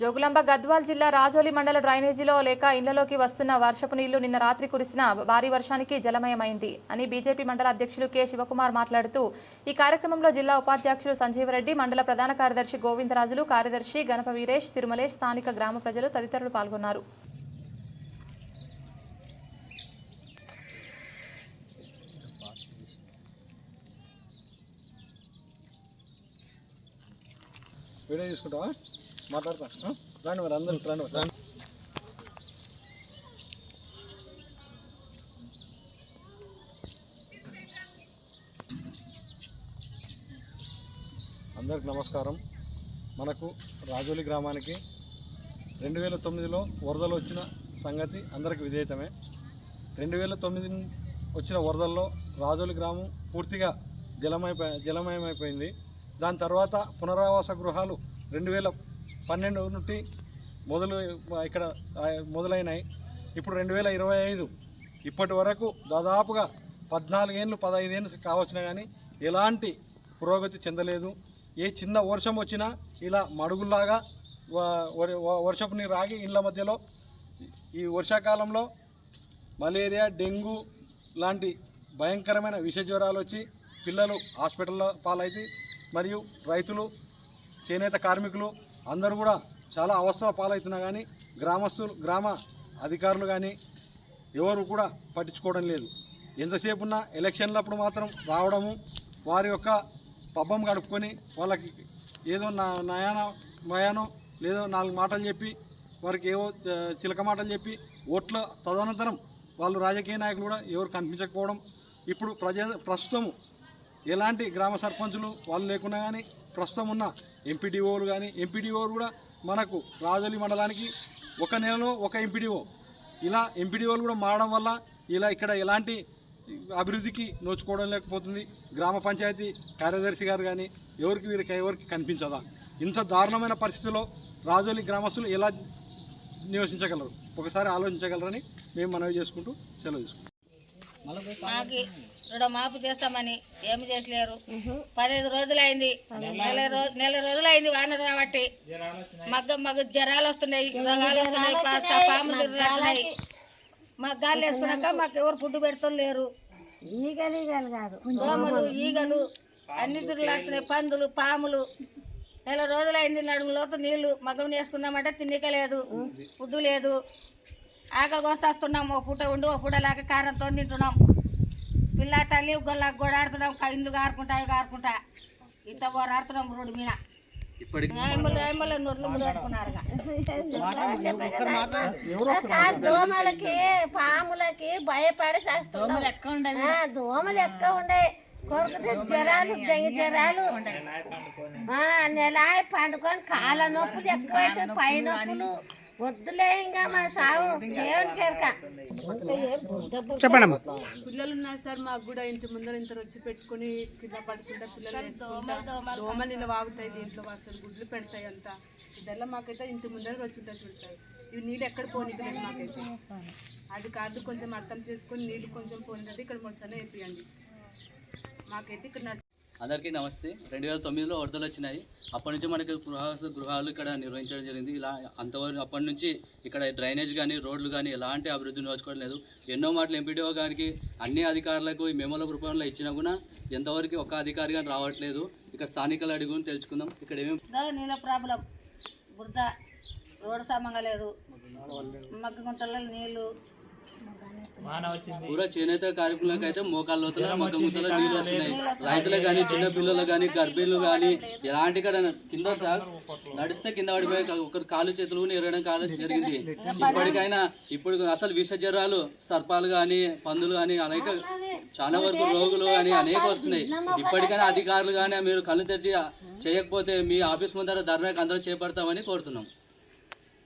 జోగులాంబ గద్వాల్ జిల్లా రాజోలి మండల డ్రైనేజీలో లేక ఇళ్ళలోకి వస్తున్న వర్షపు నీళ్ళు నిన్న రాత్రి కురిసిన భారీ వర్షానికి జలమయమైంది అని బీజేపీ మండల అధ్యక్షులు కె శివకుమార్ మాట్లాడుతూ ఈ కార్యక్రమంలో జిల్లా ఉపాధ్యక్షులు సంజీవరెడ్డి మండల ప్రధాన కార్యదర్శి గోవిందరాజులు కార్యదర్శి గణప వీరేష్ తిరుమలేష్ స్థానిక గ్రామ ప్రజలు తదితరులు పాల్గొన్నారు. వీడియో మాట్లాడతాను రండి మరి అందరూ రండి మరి, రండి. అందరికి నమస్కారం. మనకు రాజోలి గ్రామానికి రెండు వేల తొమ్మిదిలో వరదలు వచ్చిన సంగతి అందరికి విధేయతమే. రెండు వేల తొమ్మిది వచ్చిన వరదల్లో రాజోలి గ్రామం పూర్తిగా జలమయ జలమయమైపోయింది. దాని తర్వాత పునరావాస గృహాలు రెండు వేల పన్నెండు నుండి మొదలు ఇక్కడ మొదలైనాయి. ఇప్పుడు రెండు వేల ఇరవై ఐదు ఇప్పటి వరకు దాదాపుగా పద్నాలుగేళ్ళు పదహైదేళ్ళు కావచ్చునా కానీ ఎలాంటి పురోగతి చెందలేదు. ఏ చిన్న వర్షం వచ్చినా ఇలా మడుగుల్లాగా వర్షపు నీరు రాగి ఇళ్ళ మధ్యలో ఈ వర్షాకాలంలో మలేరియా డెంగ్యూ లాంటి భయంకరమైన విష జ్వరాలు వచ్చి పిల్లలు హాస్పిటల్లో పాలైతే మరియు రైతులు చేనేత కార్మికులు అందరూ కూడా చాలా అవస్థ పాలవుతున్నా కానీ గ్రామస్తులు గ్రామ అధికారులు కానీ ఎవరు కూడా పట్టించుకోవడం లేదు. ఎంతసేపు ఉన్నా ఎలక్షన్లప్పుడు మాత్రం రావడము వారి యొక్క పబ్బం గడుపుకొని వాళ్ళకి ఏదో నా నయాన మయానో లేదో నాలుగు మాటలు చెప్పి వారికి ఏవో చిలక మాటలు చెప్పి ఓట్ల తదనంతరం వాళ్ళు రాజకీయ నాయకులు కూడా ఎవరు కనిపించకపోవడం ఇప్పుడు ప్రజ ప్రస్తుతము ఎలాంటి గ్రామ సర్పంచులు వాళ్ళు లేకున్నా కానీ ప్రస్తుతం ఉన్న ఎంపీడీఓలు కానీ ఎంపీడీఓలు కూడా మనకు రాజోలి మండలానికి ఒక నెలలో ఒక ఎంపీడీఓ. ఇలా ఎంపీడీఓలు కూడా మారడం వల్ల ఇలా ఇక్కడ ఎలాంటి అభివృద్ధికి నోచుకోవడం లేకపోతుంది. గ్రామ పంచాయతీ కార్యదర్శి గారు కానీ ఎవరికి వీరికి ఎవరికి కనిపించదా? ఇంత దారుణమైన పరిస్థితిలో రాజోలి గ్రామస్తులు ఎలా నివసించగలరు? ఒకసారి ఆలోచించగలరని మేము మనవి చేసుకుంటూ సెలవు తీసుకుంటాం మాకి రుణమాఫీ చేస్తామని ఏమి చేసలేరు. పదిహేను రోజులైంది. నెల రోజు నెల రోజులైంది వాన కాబట్టి. మగ్గ మగ్గ జ్వరాలు వస్తున్నాయి. రోగాలు వస్తున్నాయి. పా- పాములు తిరుగుతున్నాయి. మాకు గాలి వేసుకున్నాక మాకు ఎవరు ఫుడ్ పెడతారు లేరు ఈగలు ఈగలు కాదు. దోమలు ఈగలు అన్ని తిరుగులాడుతున్నాయి. పందులు పాములు. నెల రోజులైంది నడుము లోతు నీళ్ళు మగ్గం వేసుకుందామంటే తిన్నిక లేదు ఫుడ్ లేదు. ఆకలి కోసేస్తున్నాం ఓ పూట ఉండి ఓ పూట లేక కారంతో తింటున్నాం పిల్ల తల్లి గొల్ల గోడాడుతున్నాం క- ఇండ్లు కారుకుంటా అవి కారుకుంటా. ఇంత పోరాడుతున్నాం రోడ్డు మీద. దోమలకి పాములకి భయపడి చేస్తున్నాం దోమలు ఎక్కువ ఉండే కొరికితే జ్వరాలు డెంగి జ్వరాలు. ఆ, నెల పండుకొని కాళ్ళ నొప్పులు ఎక్కువైతే పై నొప్పులు వద్దులే ఇంకా మా సాగు దేవుని కేరక పిల్లలు ఉన్నారు సార్ మాకు కూడా ఇంటి ముందర ఇంత వచ్చి పెట్టుకుని కింద పడుకుంటా పిల్లలు దోమలు ఇలా వాగుతాయి దీంట్లో అసలు గుడ్లు పెడతాయి అంతా. ఇదల్లా మాకైతే ఇంటి ముందర వచ్చి ఉంటాయి చూస్తాయి ఇవి నీళ్ళు ఎక్కడ పోనీకలేదు మాకైతే. అది కాదు కొంచెం అర్థం చేసుకొని నీళ్ళు కొంచెం పోనినట్టు ఇక్కడ మొదలనే వేపియండి. మాకైతే ఇక్కడ అందరికీ నమస్తే. రెండు వేల తొమ్మిదిలో వరదలు వచ్చినాయి. అప్పటి నుంచి మనకి గృహ గృహాలు ఇక్కడ నిర్వహించడం జరిగింది. ఇలా అంతవరకు అప్పటి నుంచి ఇక్కడ డ్రైనేజ్ కానీ రోడ్లు కానీ ఎలాంటి అభివృద్ధి నోచుకోవడం లేదు. ఎన్నో మాటలు ఎంపీడీఓ గారికి అన్ని అధికారులకు ఈ మెమోల రూపంలో ఇచ్చినా కూడా ఎంతవరకు ఒక అధికారి కానీ రావట్లేదు. ఇక్కడ స్థానికులు అడుగుని తెలుసుకుందాం. ఇక్కడ ఏమేమి నీళ్ళ ప్రాబ్లం. బురద రోడ్డు సమంగా లేదు. మగ్గు గుంటలలో నీళ్ళు పూరా చేనేత కార్మికులకు అయితే మోకాళ్ళ లోతుల మగ్గ ముద్దలో నీళ్ళు వస్తున్నాయి. రైతులకు కానీ చిన్న పిల్లలు కానీ గర్భిణులు కానీ ఎలాంటి కూడా కింద నడిస్తే కింద పడిపోయి ఒకరు కాలు చేతులు కూడా ఎరగడం కాదు జరిగింది. ఇప్పటికైనా ఇప్పుడు అసలు విష జ్వరాలు సర్పాలు కానీ పందులు కానీ అనేక చాలా వరకు రోగులు కానీ అనేక వస్తున్నాయి. ఇప్పటికైనా అధికారులు కానీ మీరు కళ్ళు తెరిచి చేయకపోతే మీ ఆఫీస్ ముందర ధర్నాకి అందరం చేపడతామని కోరుతున్నాం.